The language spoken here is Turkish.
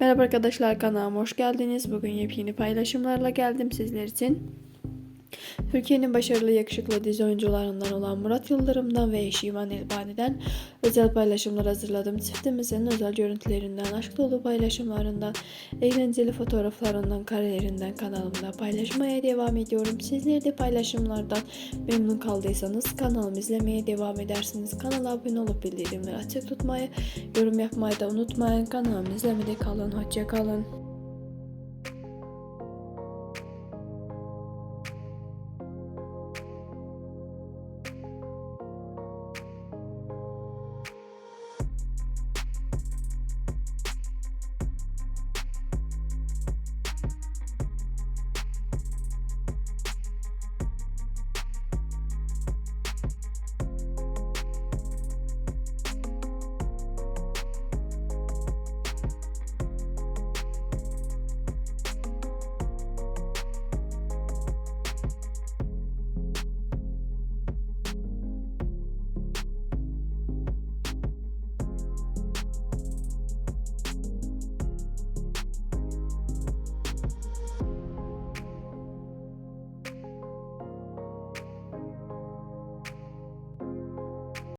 Merhaba arkadaşlar kanalıma hoş geldiniz. Bugün yepyeni paylaşımlarla geldim sizler için. Türkiye'nin başarılı yakışıklı dizi oyuncularından olan Murat Yıldırım'dan ve eşi İvan Elbani'den özel paylaşımlar hazırladım. Çiftimizin özel görüntülerinden, aşk dolu paylaşımlarından, eğlenceli fotoğraflarından, karelerinden kanalımda paylaşmaya devam ediyorum. Sizler de paylaşımlardan memnun kaldıysanız kanalımı izlemeye devam edersiniz. Kanala abone olup bildirimleri açık tutmayı, yorum yapmayı da unutmayın. Kanalımı izlemede kalın. Hoşça kalın.